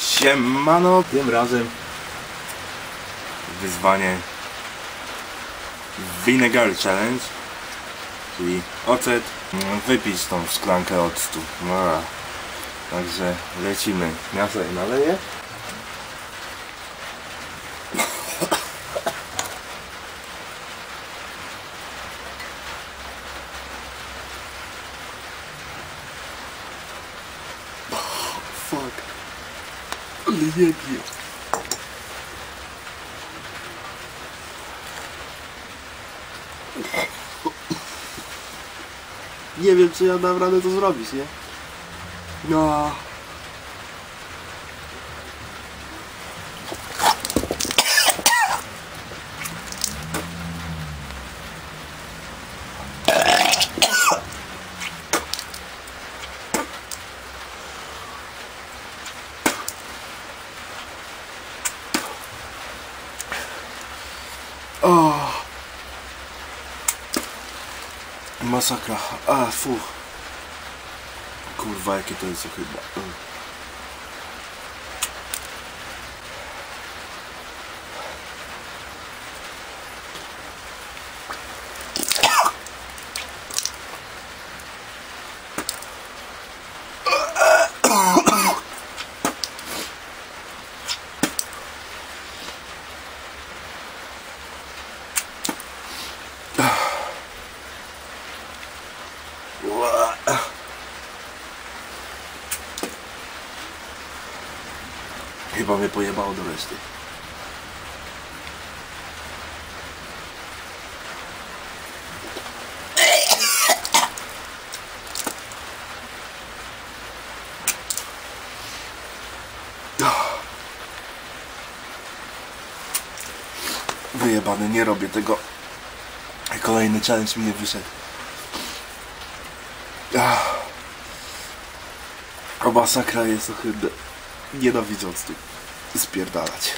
Siemano, tym razem wyzwanie Vinegar Challenge, czyli ocet, wypić tą szklankę octu. No, także lecimy. Ja sobie naleję. Nie wiem, czy ja dam radę to zrobić, nie? No. Masakra. A, fu. Kurwa, jakie to jest chyba. Ła. Chyba mnie pojebało do reszty. Wyjebany, nie robię tego. Kolejny challenge mi nie wyszedł. Ach. Masakra jest ohydne. Nienawidzę octu. Spierdalać.